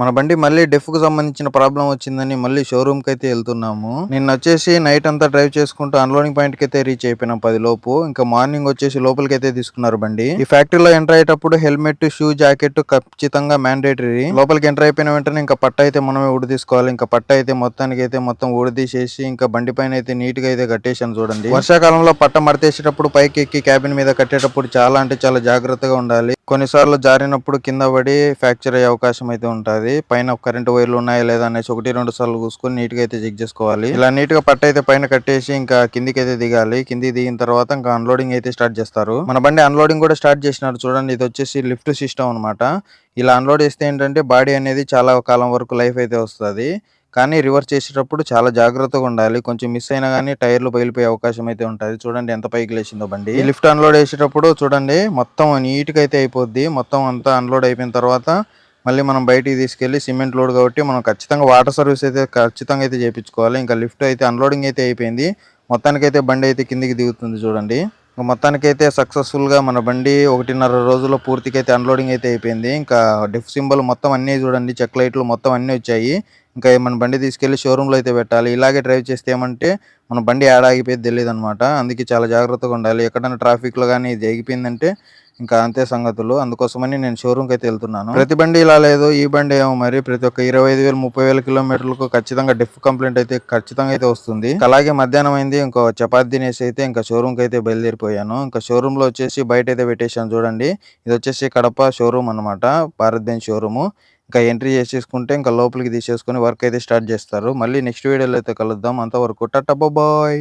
మన బండి మళ్ళీ డెఫ్కు సంబంధించిన ప్రాబ్లం వచ్చిందని మళ్ళీ షోరూమ్కి అయితే వెళ్తున్నాము. నిన్న వచ్చేసి నైట్ అంతా డ్రైవ్ చేసుకుంటూ అన్లోడింగ్ పాయింట్కి అయితే రీచ్ అయిపోయినాం పది లోపు. ఇంకా మార్నింగ్ వచ్చేసి లోపలికి అయితే తీసుకున్నారు బండి. ఈ ఫ్యాక్టరీలో ఎంటర్ అయ్యేటప్పుడు హెల్మెట్ షూ జాకెట్ ఖచ్చితంగా మ్యాండేటరీ లోపలికి ఎంటర్ అయిపోయిన వెంటనే ఇంకా పట్ట అయితే మనమే ఊడి తీసుకోవాలి. ఇంకా పట్ట అయితే మొత్తానికి అయితే మొత్తం ఊడి తీసేసి ఇంకా బండి పైన అయితే నీట్గా అయితే కట్టేసాను చూడండి. వర్షాకాలంలో పట్ట మడతేసేటప్పుడు పైకి ఎక్కి క్యాబిన్ మీద కట్టేటప్పుడు చాలా అంటే చాలా జాగ్రత్తగా ఉండాలి. కొన్నిసార్లు జారినప్పుడు కింద పడి ఫ్రాక్చర్ అయ్యే అవకాశం అయితే ఉంటుంది. పైన కరెంట్ వైర్లు ఉన్నాయా లేదా అనేసి ఒకటి రెండు సార్లు చూసుకొని నీట్గా అయితే చెక్ చేసుకోవాలి. ఇలా నీట్గా పట్ట అయితే పైన కట్టేసి ఇంకా కిందికి అయితే దిగాలి. కిందికి దిగిన తర్వాత ఇంకా అన్లోడింగ్ అయితే స్టార్ట్ చేస్తారు. మన బండి అన్లోడింగ్ కూడా స్టార్ట్ చేసినారు చూడండి. ఇది వచ్చేసి లిఫ్ట్ సిస్టమ్ అనమాట ఇలా అన్లోడ్ చేస్తే ఏంటంటే బాడీ అనేది చాలా కాలం వరకు లైఫ్ అయితే వస్తుంది. కానీ రివర్స్ చేసేటప్పుడు చాలా జాగ్రత్తగా ఉండాలి. కొంచెం మిస్ అయినా కానీ టైర్లు పగిలిపోయే అవకాశం అయితే ఉంటుంది. చూడండి ఎంత పైకి లేచిందో బండి. ఈ లిఫ్ట్ అన్లోడ్ చేసేటప్పుడు చూడండి మొత్తం నీట్గా అయితే అయిపోద్ది. మొత్తం అంతా అన్లోడ్ అయిపోయిన తర్వాత మళ్ళీ మనం బయటికి తీసుకెళ్ళి సిమెంట్ లోడ్ కాబట్టి మనం ఖచ్చితంగా వాటర్ సర్వీస్ అయితే ఖచ్చితంగా అయితే చేయించుకోవాలి ఇంకా లిఫ్ట్ అయితే అన్లోడింగ్ అయితే అయిపోయింది. మొత్తానికి అయితే బండి అయితే కిందికి దిగుతుంది చూడండి. మొత్తానికైతే మొత్తానికి అయితే మన బండి ఒకటిన్నర రోజుల్లో పూర్తిగా అయితే అన్లోడింగ్ అయితే అయిపోయింది. ఇంకా డిఫ్ సింబల్ మొత్తం అన్నీ చూడండి చెక్ లైట్లు మొత్తం అన్ని వచ్చాయి. ఇంకా మన బండి తీసుకెళ్ళి షోరూంలో అయితే పెట్టాలి. ఇలాగే డ్రైవ్ చేస్తే ఏమంటే మన బండి యాడ్ ఆగిపోయేది తెలియదు అనమాట అందుకే చాలా జాగ్రత్తగా ఉండాలి. ఎక్కడైనా ట్రాఫిక్లో కానీ ఇది ఆగిపోయిందంటే ఇంకా అంతే సంగతులు. అందుకోసమని నేను షోరూమ్ అయితే వెళ్తున్నాను. ప్రతి బండి ఇలా లేదు. ఈ బండి ఏమో మరి ప్రతి ఒక్క ఇరవై ఐదు వేలు ముప్పై వేల కిలోమీటర్లకు ఖచ్చితంగా డెఫ్ కంప్లైంట్ అయితే ఖచ్చితంగా అయితే వస్తుంది. అలాగే మధ్యాహ్నం అయింది. ఇంకో చపాతి తినేసి అయితే ఇంకా షోరూమ్ అయితే బయలుదేరిపోయాను. ఇంకా షోరూమ్లో వచ్చేసి బయట అయితే పెట్టేశాను చూడండి. ఇది వచ్చేసి కడప షోరూమ్ అన్నమాట. Bharat Benz showroom. ఇంకా ఎంట్రీ చేసేసుకుంటే ఇంకా లోపలికి తీసేసుకుని వర్క్ అయితే స్టార్ట్ చేస్తారు. మళ్ళీ నెక్స్ట్ వీడియోలో అయితే కలుద్దాం. అంతవరకు టట్టా బాయ్.